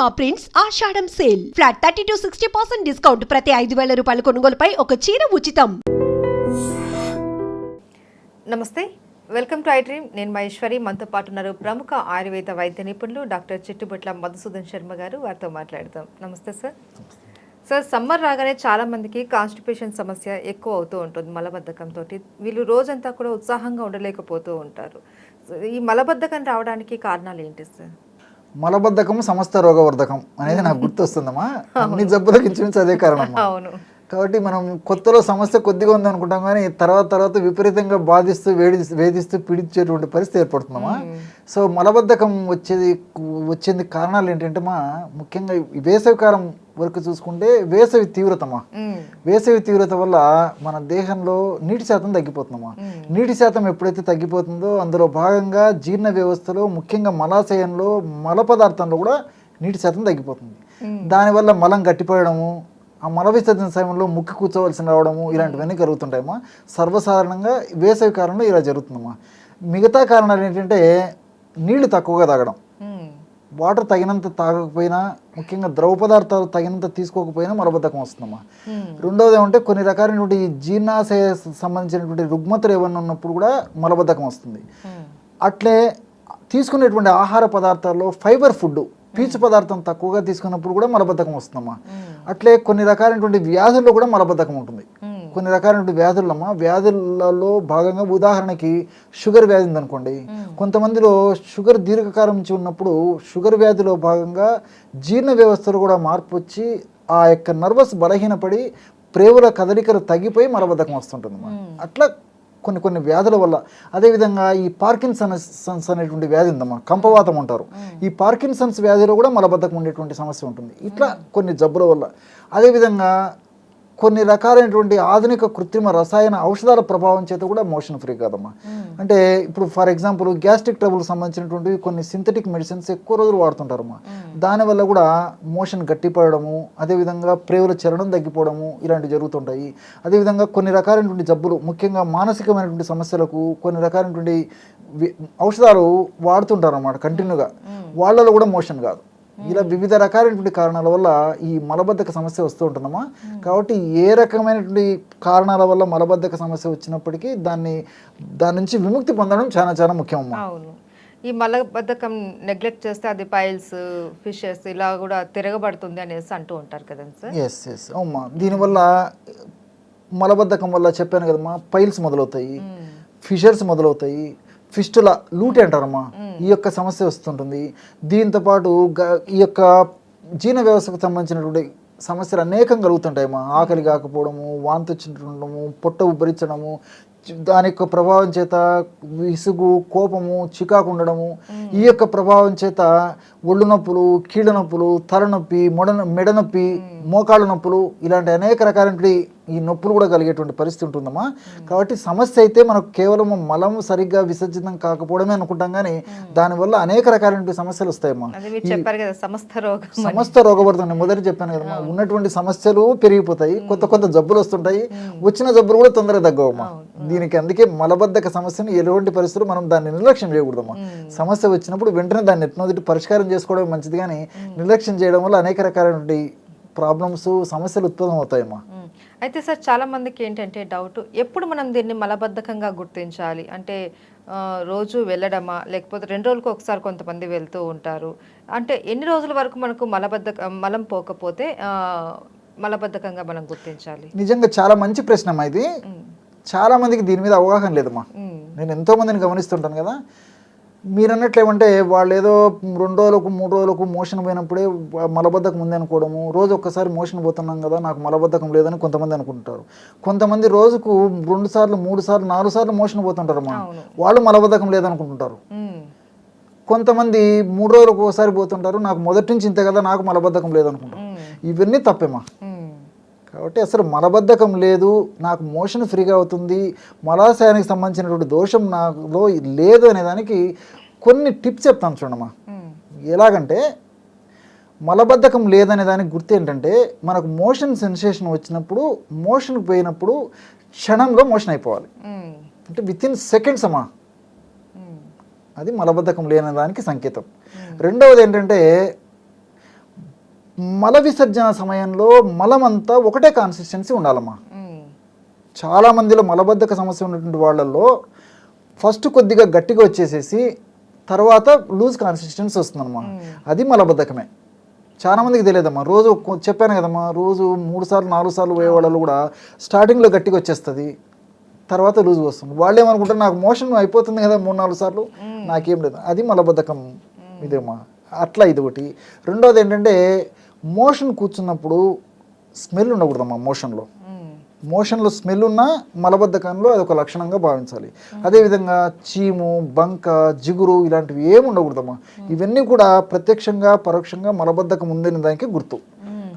Purnima prints Ashadham sale. Flat thirty to sixty percent discount. ప్రతి ఐదు వేల రూపాయల కొనుగోలుపై ఒక చీర ఉచితం. నమస్తే. వెల్కమ్ టు ఐ డ్రీమ్ నేను మహేశ్వరి మనతో పాటు ఉన్నారు ప్రముఖ ఆయుర్వేద వైద్య నిపుణులు డాక్టర్ చిట్టుబొట్ల మధుసూదన్ శర్మ గారు. వారితో మాట్లాడతాం నమస్తే సార్. సార్ సమ్మర్ రాగానే చాలా మందికి కాన్స్టిపేషన్ సమస్య ఎక్కువ అవుతూ ఉంటుంది మలబద్ధకంతో వీళ్ళు రోజంతా కూడా ఉత్సాహంగా ఉండలేకపోతూ ఉంటారు. సో ఈ మలబద్ధకం రావడానికి కారణాలు ఏంటి సార్? మలబద్ధకం సమస్త రోగవర్ధకం అనేది నాకు గుర్తొస్తుందమ్మా. అన్ని జబ్బులకు ఇంచుమించు అదే కారణం అవును. కాబట్టి మనం కొత్తలో సమస్య కొద్దిగా ఉంది అనుకుంటాం కానీ తర్వాత తర్వాత విపరీతంగా బాధిస్తూ వేడి వేధిస్తూ పీడించేటువంటి పరిస్థితి ఏర్పడుతుందమ్మా. సో మలబద్ధకం వచ్చేది వచ్చేందుకు కారణాలు ఏంటంటే మా ముఖ్యంగా వేసవికాలం వరకు చూసుకుంటే వేసవి తీవ్రతమా. వేసవి తీవ్రత వల్ల మన దేహంలో నీటి శాతం తగ్గిపోతుందమ్మా. నీటి శాతం ఎప్పుడైతే తగ్గిపోతుందో అందులో భాగంగా జీర్ణ వ్యవస్థలో ముఖ్యంగా మలాశయంలో మల పదార్థంలో కూడా నీటి శాతం తగ్గిపోతుంది. దానివల్ల మలం గట్టిపోయడము ఆ మల విసర్జన సమయంలో ముక్కి కూర్చోవలసి రావడము ఇలాంటివన్నీ జరుగుతుంటాయమ్మా. సర్వసాధారణంగా వేసవి కాలంలో ఇలా జరుగుతుందమ్మా. మిగతా కారణాలు ఏంటంటే నీళ్ళు తక్కువగా తాగడం. వాటర్ తగినంత తాగకపోయినా ముఖ్యంగా ద్రవ పదార్థాలు తగినంత తీసుకోకపోయినా మలబద్ధకం వస్తుందమ్మా మ్మ్. రెండవది ఏమంటే కొన్ని రకాలైనటువంటి జీర్ణాశయ సంబంధించినటువంటి రుగ్మతలు ఏమన్నా ఉన్నప్పుడు కూడా మలబద్ధకం వస్తుంది. అట్లే తీసుకునేటువంటి ఆహార పదార్థాల్లో ఫైబర్ ఫుడ్ పీచు పదార్థం తక్కువగా తీసుకున్నప్పుడు కూడా మలబద్ధకం వస్తుందమ్మా అట్లే కొన్ని రకాలైనటువంటి వ్యాధుల్లో కూడా మలబద్ధకం ఉంటుంది. కొన్ని రకాలైనటువంటి వ్యాధులమ్మా వ్యాధులలో భాగంగా ఉదాహరణకి షుగర్ వ్యాధి ఉందనుకోండి. కొంతమందిలో షుగర్ దీర్ఘకాలం నుంచి ఉన్నప్పుడు షుగర్ వ్యాధిలో భాగంగా జీర్ణ వ్యవస్థలో కూడా మార్పు వచ్చి ఆ యొక్క నర్వస్ బలహీనపడి ప్రేవుల కదలికలు తగ్గిపోయి మలబద్ధకం వస్తుంటుందమ్మా. అట్లా కొన్ని కొన్ని వ్యాధుల వల్ల అదేవిధంగా ఈ పార్కిన్సన్స్ అనేటువంటి వ్యాధి ఉందమ్మా. కంపవాతం అంటారు. ఈ పార్కిన్సన్స్ వ్యాధిలో కూడా మలబద్ధకం ఉండేటువంటి సమస్య ఉంటుంది. ఇట్లా కొన్ని జబ్బుల వల్ల. అదేవిధంగా కొన్ని రకాలైనటువంటి ఆధునిక కృత్రిమ రసాయన ఔషధాల ప్రభావం చేత కూడా మోషన్ ఫ్రీ కాదమ్మా. అంటే ఇప్పుడు ఫర్ ఎగ్జాంపుల్ గ్యాస్ట్రిక్ ట్రబుల్ సంబంధించినటువంటి కొన్ని సింథటిక్ మెడిసిన్స్ ఎక్కువ రోజులు వాడుతుంటారమ్మా. దానివల్ల కూడా మోషన్ గట్టిపడము అదేవిధంగా ప్రేవుల చలనం తగ్గిపోవడము ఇలాంటివి జరుగుతుంటాయి. అదేవిధంగా కొన్ని రకాలైనటువంటి జబ్బులు ముఖ్యంగా మానసికమైనటువంటి సమస్యలకు కొన్ని రకాలైనటువంటి ఔషధాలు వాడుతుంటారు అన్నమాట కంటిన్యూగా వాళ్ళలో కూడా మోషన్ కాదు. ఇలా వివిధ రకాలైనటువంటి కారణాల వల్ల ఈ మలబద్ధక సమస్య వస్తూ ఉంటుందమ్మా. కాబట్టి ఏ రకమైనటువంటి కారణాల వల్ల మలబద్ధక సమస్య వచ్చినప్పటికీ దాన్ని దాని నుంచి విముక్తి పొందడం చాలా చాలా ముఖ్యమమ్మా. ఈ మలబద్ధకం నెగ్లెక్ట్ చేస్తే అది పైల్స్ ఫిషెస్ ఇలా కూడా తిరగబడుతుంది అనేసి అంటూ ఉంటారు కదండి సార్? Yes yes అవుమ్మా. దీనివల్ల మలబద్ధకం వల్ల చెప్పాను కదమ్మా పైల్స్ మొదలవుతాయి. ఫిషర్స్ మొదలవుతాయి. ఫిస్టుల లూటి అంటారమ్మా. ఈ యొక్క సమస్య వస్తుంటుంది. దీంతో పాటు గ- ఈ యొక్క జీర్ణ వ్యవస్థకు సంబంధించినటువంటి సమస్యలు అనేకం కలుగుతుంటాయమ్మా. ఆకలి కాకపోవడము వాంతి వచ్చిండడము పొట్ట ఉబ్బరించడము దాని యొక్క ప్రభావం చేత విసుగు కోపము చికాకు ఉండడము ఈ యొక్క ప్రభావం చేత ఒళ్ళు నొప్పులు కీళ్ళ నొప్పులు తలనొప్పి మొడ మెడ నొప్పి మోకాళ్ళ నొప్పులు ఇలాంటి అనేక రకాలైనటువంటి ఈ నొప్పులు కూడా కలిగేటువంటి పరిస్థితి ఉంటుందమ్మా. కాబట్టి సమస్య అయితే మనకు కేవలం మలం సరిగ్గా విసర్జితం కాకపోవడమే అనుకుంటాం కానీ దానివల్ల అనేక రకాలైనటువంటి సమస్యలు వస్తాయమ్మా. సమస్త రోగపడుతుంది మొదటి చెప్పాను కదమ్మా ఉన్నటువంటి సమస్యలు పెరిగిపోతాయి. కొత్త కొత్త జబ్బులు వస్తుంటాయి. వచ్చిన జబ్బులు కూడా తొందరగా తగ్గవమ్మా. దీనికి అందుకే మలబద్ధక సమస్యను ఎటువంటి పరిస్థితులు మనం దాన్ని నిర్లక్ష్యం చేయకూడదమ్మా. సమస్య వచ్చినప్పుడు వెంటనే దాన్ని ఎట్నోదిటి పరిష్కారం చేసుకోవడం మంచిది కానీ నిర్లక్ష్యం చేయడం వల్ల అనేక రకాలైనటువంటి ప్రాబ్లమ్స్ సమస్యలు ఉత్పన్నం అవుతాయమ్మా మ్మ్. అయితే సార్ చాలా మందికి ఏంటంటే డౌట్ ఎప్పుడు మనం దీన్ని మలబద్ధకంగా గుర్తించాలి? అంటే రోజు వెళ్ళడమా? లేకపోతే రెండు రోజులకు ఒకసారి కొంతమంది వెళ్తూ ఉంటారు. అంటే ఎన్ని రోజుల వరకు మనకు మలబద్ధక మలం పోకపోతే మలబద్ధకంగా మనం గుర్తించాలి? నిజంగా చాలా మంచి ప్రశ్న ఇది. చాలా మందికి దీని మీద అవగాహన లేదమ్మా. మ్మ్. నేను ఎంతో మందిని గమనిస్తుంటాను కదా. మీరు అన్నట్లు ఏమంటే వాళ్ళు ఏదో రెండు రోజులకు మూడు రోజులకు మోషన్ పోయినప్పుడే మలబద్ధకం ఉంది అనుకోవడము రోజు ఒక్కసారి మోషన్ పోతున్నాం కదా నాకు మలబద్ధకం లేదని కొంతమంది అనుకుంటారు కొంతమంది రోజుకు రెండు సార్లు మూడు సార్లు నాలుగు సార్లు మోషన్ పోతుంటారు అమ్మా అవును. వాళ్ళు మలబద్ధకం లేదనుకుంటుంటారు. కొంతమంది మూడు రోజులకు ఒకసారి పోతుంటారు నాకు మొదటి నుంచి ఇంతే కదా నాకు మలబద్ధకం లేదనుకుంటారు. ఇవన్నీ తప్పేమా. కాబట్టి అసలు మలబద్ధకం లేదు. నాకు మోషన్ ఫ్రీగా అవుతుంది. మలాశయానికి సంబంధించినటువంటి దోషం నాలో లేదు అనే దానికి కొన్ని టిప్స్ చెప్తాను చూడమ్మా. మ్మ్. ఎలాగంటే మలబద్ధకం లేదనే దానికి గుర్తు ఏంటంటే మనకు మోషన్ సెన్సేషన్ వచ్చినప్పుడు మోషన్ పోయినప్పుడు క్షణంలో మోషన్ అయిపోవాలి. అంటే విత్ ఇన్ సెకండ్స్ అమ్మా. మ్మ్. అది మలబద్ధకం లేని దానికి సంకేతం రెండవది ఏంటంటే మల విసర్జన సమయంలో మలమంతా ఒకటే కాన్సిస్టెన్సీ ఉండాలమ్మా. మ్మ్. చాలా మందిలో మలబద్ధక సమస్య ఉన్నటువంటి వాళ్ళల్లో ఫస్ట్ కొద్దిగా గట్టిగా వచ్చేసేసి తర్వాత లూజ్ కాన్సిస్టెన్సీ వస్తుందన్నమా అది మలబద్ధకమే. చాలా మందికి తెలియదమ్మా. రోజు చెప్పాను కదమ్మా రోజు మూడు సార్లు నాలుగు సార్లు పోయే వాళ్ళు కూడా స్టార్టింగ్లో గట్టిగా వచ్చేస్తుంది తర్వాత లూజ్ వస్తుంది. వాళ్ళు ఏమనుకుంటారు నాకు మోషన్ అయిపోతుంది కదా మూడు నాలుగు సార్లు. నాకేం లేదు. అది మలబద్ధకం ఇదేమ్మా అట్లా ఇది ఒకటి. రెండోది ఏంటంటే మోషన్ కూర్చున్నప్పుడు స్మెల్ ఉండకూడదమ్మా మోషన్లో. మోషన్లో స్మెల్ ఉన్న మలబద్ధకంలో అది ఒక లక్షణంగా భావించాలి. అదేవిధంగా చీము బంక జిగురు ఇలాంటివి ఏమి ఉండకూడదమ్మా. ఇవన్నీ కూడా ప్రత్యక్షంగా పరోక్షంగా మలబద్ధకం ఉందని దానికి గుర్తు.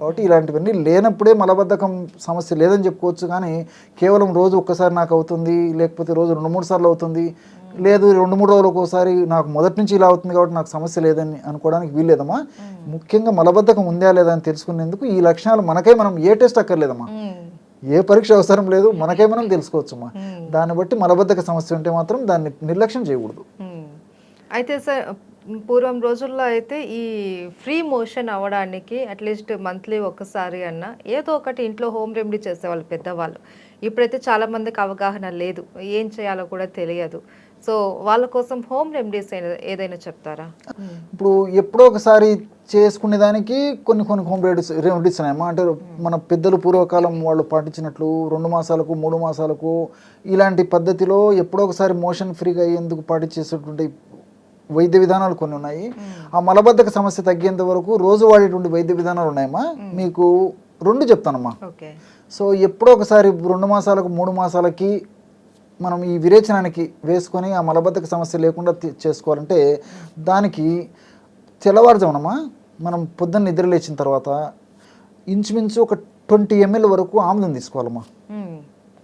కాబట్టి ఇలాంటివన్నీ లేనప్పుడే మలబద్ధకం సమస్య లేదని చెప్పుకోవచ్చు. కానీ కేవలం రోజు ఒక్కసారి నాకు అవుతుంది లేకపోతే రోజు రెండు మూడు సార్లు అవుతుంది. లేదు రెండు మూడు రోజులకు ఒకసారి నాకు మొదటి నుంచి ఇలా అవుతుంది కాబట్టి నాకు సమస్య లేదని అనుకోవడానికి వీల్లేదమ్మా. ముఖ్యంగా మలబద్ధకం ఉందా లేదా అని తెలుసుకునేందుకు ఈ లక్షణాలు మనకై మనం ఏ టెస్ట్ అక్కర్లేదమ్మా. మ్మ్. ఏ పరీక్ష అవసరం లేదు మనకే మనం తెలుసుకోవచ్చమ్మా దాన్ని బట్టి మలబద్ధక సమస్య ఉంటే మాత్రం దాన్ని నిర్లక్ష్యం చేయకూడదు. అయితే సార్ పూర్వం రోజుల్లో అయితే ఈ ఫ్రీ మోషన్ అవ్వడానికి అట్లీస్ట్ మంత్లీ ఒక్కసారి అన్న ఏదో ఒకటి ఇంట్లో హోమ్ రెమెడీ చేసేవాళ్ళు పెద్దవాళ్ళు. ఇప్పుడైతే చాలా మందికి అవగాహన లేదు. ఏం చేయాలో కూడా తెలియదు. సో వాళ్ళ కోసం హోమ్ రెమెడీస్ ఏదైనా చెప్తారా? ఇప్పుడు ఎప్పుడో ఒకసారి చేసుకునే దానికి కొన్ని కొన్ని హోమ్ రెమెడీస్ రెమెడీస్ ఉన్నాయమ్మా అంటే మన పెద్దలు పూర్వకాలం వాళ్ళు పాటించినట్లు రెండు మాసాలకు మూడు మాసాలకు ఇలాంటి పద్ధతిలో ఎప్పుడో ఒకసారి మోషన్ ఫ్రీగా అయ్యేందుకు పాటించేసేటువంటి వైద్య విధానాలు కొన్ని ఉన్నాయి. ఆ మలబద్ధక సమస్య తగ్గేంత వరకు రోజు వాడేటువంటి వైద్య విధానాలు ఉన్నాయమ్మా. మీకు రెండు చెప్తానమ్మా. సో ఎప్పుడో ఒకసారి రెండు మాసాలకు మూడు మాసాలకి మనం ఈ విరేచనానికి వేసుకొని ఆ మలబద్ధక సమస్య లేకుండా చేసుకోవాలంటే దానికి తెల్లవారుజామునమా మనం పొద్దున్న నిద్ర లేచిన తర్వాత ఇంచుమించు ఒక ట్వంటీ ఎంఎల్ వరకు ఆముదం తీసుకోవాలమ్మా. మ్మ్.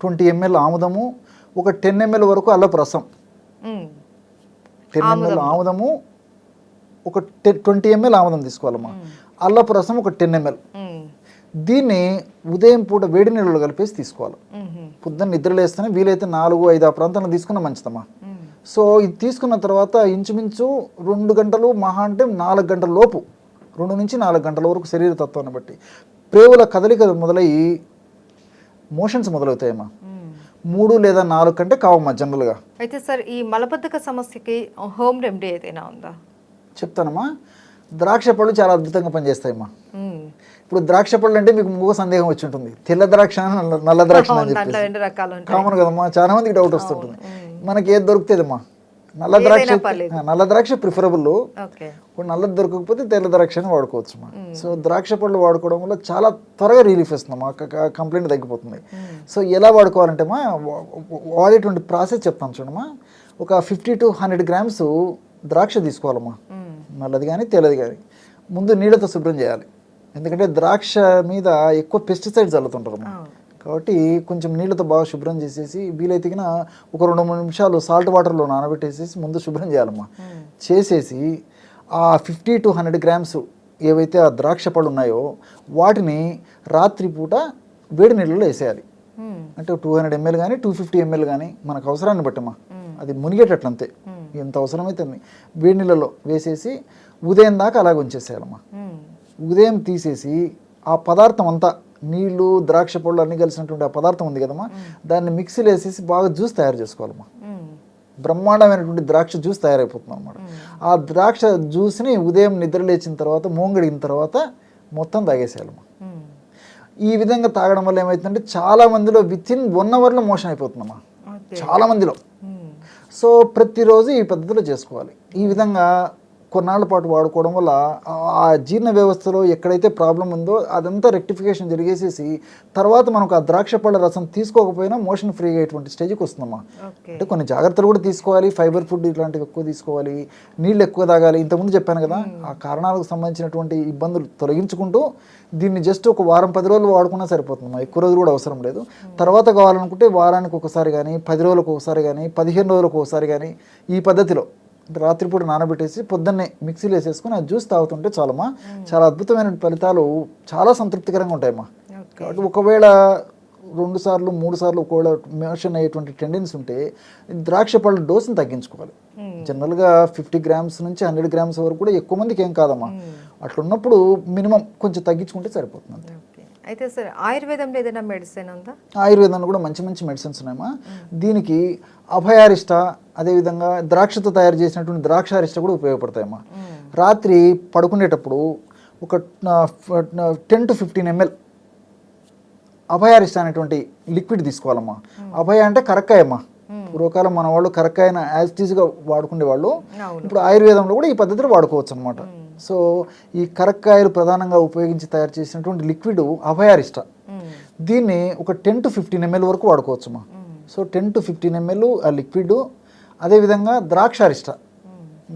ట్వంటీ ఎంఎల్ ఆముదము ఒక టెన్ ఎంఎల్ వరకు అల్లపు రసం. టెన్ ఎంఎల్ ఆముదము ఒక టెన్ ట్వంటీ ఎంఎల్ ఆముదం తీసుకోవాలమ్మా అల్లపు రసం ఒక టెన్ ఎంఎల్. దీన్ని ఉదయం పూట వేడి నీళ్ళలో కలిపేసి తీసుకోవాలి. పొద్దున్న నిద్ర లేస్తేనే వీలైతే నాలుగు ఐదు ఆ ప్రాంతంలో తీసుకున్న మంచిదమ్మా మ్మ్. సో ఇది తీసుకున్న తర్వాత ఇంచుమించు రెండు గంటలు మహా అంటే నాలుగు గంటల లోపు రెండు నుంచి నాలుగు గంటల వరకు శరీర తత్వాన్ని బట్టి ప్రేవుల కదలిక మొదలయ్యి మోషన్స్ మొదలవుతాయమ్మా మ్మ్. మూడు లేదా నాలుగు కంటే కావమ్మా జనరల్గా. అయితే సార్ ఈ మలబద్ధక సమస్యకి హోమ్ రెమెడీ ఏదైనా ఉందా? చెప్తానమ్మా. ద్రాక్ష పళ్ళు చాలా అద్భుతంగా పనిచేస్తాయమ్మా. మ్మ్. ఇప్పుడు ద్రాక్ష పళ్ళు అంటే మీకు మూగ సందేహం వచ్చి ఉంటుంది. తెల్ల ద్రాక్ష నల్ల ద్రాక్ష కామన్ కదమ్మా చాలా మందికి డౌట్ వస్తుంటుంది. మనకి ఏది దొరుకుతుందమ్మా నల్ల ద్రాక్ష నల్ల ద్రాక్ష ప్రిఫరబుల్. నల్లది దొరకకపోతే తెల్ల ద్రాక్ష అని వాడుకోవచ్చు మా సో ద్రాక్ష పళ్ళు వాడుకోవడం వల్ల చాలా త్వరగా రిలీఫ్ వస్తుంది మా కంప్లైంట్ తగ్గిపోతుంది. సో ఎలా వాడుకోవాలంటే మా వాడేటువంటి ప్రాసెస్ చెప్తాను చూడమ్మా ఒక ఫిఫ్టీ టు హండ్రెడ్ గ్రామ్స్ ద్రాక్ష తీసుకోవాలమ్మా. మ్మ్. నల్లది కానీ తెల్లది కానీ ముందు నీళ్ళతో శుభ్రం చేయాలి. ఎందుకంటే ద్రాక్ష మీద ఎక్కువ పెస్టిసైడ్స్ చల్లుతుంటారమ్మా అవును. కాబట్టి కొంచెం నీళ్ళతో బాగా శుభ్రం చేసేసి వీలైతే గిన ఒక రెండు మూడు నిమిషాలు సాల్ట్ వాటర్లో నానబెట్టేసేసి ముందు శుభ్రం చేయాలమ్మా. చేసేసి ఆ ఫిఫ్టీ టు హండ్రెడ్ గ్రామ్స్ ఏవైతే ఆ ద్రాక్ష పళ్ళు ఉన్నాయో వాటిని రాత్రిపూట వేడి నీళ్ళలో వేసేయాలి. అంటే టూ హండ్రెడ్ ఎంఎల్ కానీ టూ ఫిఫ్టీ ఎంఎల్ కానీ మనకు అవసరాన్ని బట్టమ్మా అది మునిగేటట్లు అంతే ఎంత అవసరమైతే వేడి నీళ్ళలో వేసేసి ఉదయం దాకా అలాగ ఉంచేసేయాలమ్మా. మ్మ్. ఉదయం తీసేసి ఆ పదార్థం అంతా నీళ్ళు ద్రాక్ష పళ్ళు అన్ని కలిసినటువంటి ఆ పదార్థం ఉంది కదమ్మా. దాన్ని మిక్సీలో వేసేసి బాగా జ్యూస్ తయారు చేసుకోవాలమ్మా. మ్మ్. బ్రహ్మాండమైనటువంటి ద్రాక్ష జ్యూస్ తయారైపోతుంది అనమాట ఆ ద్రాక్ష జ్యూస్ని ఉదయం నిద్ర లేచిన తర్వాత మోంగడిగిన తర్వాత మొత్తం తాగేసేయాలమ్మా. మ్మ్. ఈ విధంగా తాగడం వల్ల ఏమవుతుందంటే చాలా మందిలో విత్ ఇన్ వన్ అవర్లో మోషన్ అయిపోతుందమ్మా. చాలా మందిలో. సో ప్రతిరోజు ఈ పద్ధతిలో చేసుకోవాలి. ఈ విధంగా కొన్నాళ్ళ పాటు వాడుకోవడం వల్ల ఆ- జీర్ణ వ్యవస్థలో ఎక్కడైతే ప్రాబ్లం ఉందో అదంతా రెక్టిఫికేషన్ జరిగేసేసి తర్వాత మనకు ఆ ద్రాక్ష పళ్ళ రసం తీసుకోకపోయినా మోషన్ ఫ్రీ అయ్యేటువంటి స్టేజ్కి వస్తుందమ్మా. అంటే కొన్ని జాగ్రత్తలు కూడా తీసుకోవాలి ఫైబర్ ఫుడ్ ఇట్లాంటివి ఎక్కువ తీసుకోవాలి నీళ్ళు ఎక్కువ తాగాలి. ఇంతకుముందు చెప్పాను కదా ఆ కారణాలకు సంబంధించినటువంటి ఇబ్బందులు తొలగించుకుంటూ దీన్ని జస్ట్ ఒక వారం పది రోజులు వాడుకున్నా సరిపోతుందమ్మా. ఎక్కువ రోజులు కూడా అవసరం లేదు. తర్వాత కావాలనుకుంటే వారానికి ఒకసారి కానీ పది రోజులకు ఒకసారి కానీ పదిహేను రోజులకు ఒకసారి కానీ ఈ పద్ధతిలో రాత్రిపూట నానబెట్టేసి పొద్దున్నే మిక్సీలో వేసేసుకొని ఆ జ్యూస్ తాగుతుంటే చాలమ్మా. చాలా అద్భుతమైన ఫలితాలు చాలా సంతృప్తికరంగా ఉంటాయమ్మా. కాబట్టి ఒకవేళ రెండు సార్లు మూడు సార్లు ఒకవేళ మోషన్ అయ్యేటువంటి టెండెన్సీ ఉంటే ద్రాక్ష పళ్ళ డోసుని తగ్గించుకోవాలి. జనరల్గా ఫిఫ్టీ గ్రామ్స్ నుంచి హండ్రెడ్ గ్రామ్స్ వరకు కూడా ఎక్కువ మందికి ఏం కాదమ్మా. అట్లా ఉన్నప్పుడు మినిమం కొంచెం తగ్గించుకుంటే సరిపోతుంది అంతే. అయితే సార్ ఆయుర్వేదంలో ఏదైనా మెడిసిన్ ఉందా? ఆయుర్వేదంలో కూడా మంచి మంచి మెడిసిన్స్ ఉన్నాయమ్మా. దీనికి అభయారిష్ట అదేవిధంగా ద్రాక్షతో తయారు చేసినటువంటి ద్రాక్షారిష్ట కూడా ఉపయోగపడతాయమ్మా. రాత్రి పడుకునేటప్పుడు ఒక టెన్ టు ఫిఫ్టీన్ ఎంఎల్ అభయారిష్ట అనేటువంటి లిక్విడ్ తీసుకోవాలమ్మా. అభయ అంటే కరక్కాయమ్మా. పూర్వకాలం మన వాళ్ళు కరక్కాయన యాజిటీస్గా వాడుకునే వాళ్ళు ఇప్పుడు ఆయుర్వేదంలో కూడా ఈ పద్ధతిలో వాడుకోవచ్చు అనమాట సో ఈ కరక్కాయలు ప్రధానంగా ఉపయోగించి తయారు చేసినటువంటి లిక్విడ్ అభయారిష్ట. దీన్ని ఒక టెన్ టు ఫిఫ్టీన్ ఎంఎల్ వరకు వాడుకోవచ్చు అమ్మా so ten to fifteen ML ఆ లిక్విడ్ అదేవిధంగా ద్రాక్షారిష్ట.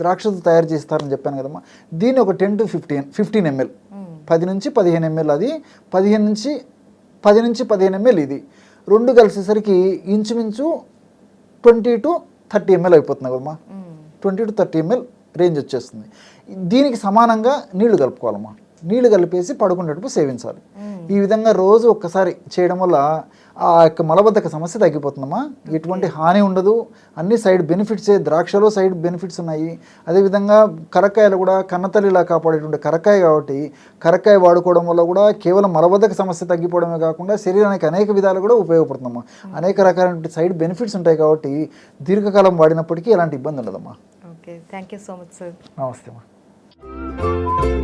ద్రాక్షతో తయారు చేస్తారని చెప్పాను కదమ్మా. దీన్ని ఒక ten to fifteen fifteen ML. పది నుంచి పదిహేను ఎంఎల్ అది పదిహేను నుంచి పది నుంచి పదిహేను ఎంఎల్ ఇది. రెండు కలిసేసరికి ఇంచుమించు ట్వంటీ టు థర్టీ ఎంఎల్ అయిపోతుంది కదమ్మా. మ్మ్. Twenty to thirty ML range వచ్చేస్తుంది. దీనికి సమానంగా నీళ్ళు కలుపుకోవాలమ్మా. నీళ్ళు కలిపేసి పడుకునేటప్పుడు సేవించాలి. ఈ విధంగా రోజు ఒక్కసారి చేయడం వల్ల ఆ యొక్క మలబద్ధక సమస్య తగ్గిపోతుందమ్మా. ఎటువంటి హాని ఉండదు. అన్ని సైడ్ బెనిఫిట్స్ ద్రాక్షలో సైడ్ బెనిఫిట్స్ ఉన్నాయి. అదేవిధంగా కరక్కాయలు కూడా కన్నతల్లిలా కాపాడేటువంటి కరక్కాయ కాబట్టి కరక్కాయ వాడుకోవడం వల్ల కూడా కేవలం మలబద్ధక సమస్య తగ్గిపోవడమే కాకుండా శరీరానికి అనేక విధాలు కూడా ఉపయోగపడుతుందమ్మా. అనేక రకాలైన సైడ్ బెనిఫిట్స్ ఉంటాయి కాబట్టి దీర్ఘకాలం వాడినప్పటికీ ఎలాంటి ఇబ్బంది ఉండదమ్మా. Okay thank you so much sir నమస్తే అమ్మా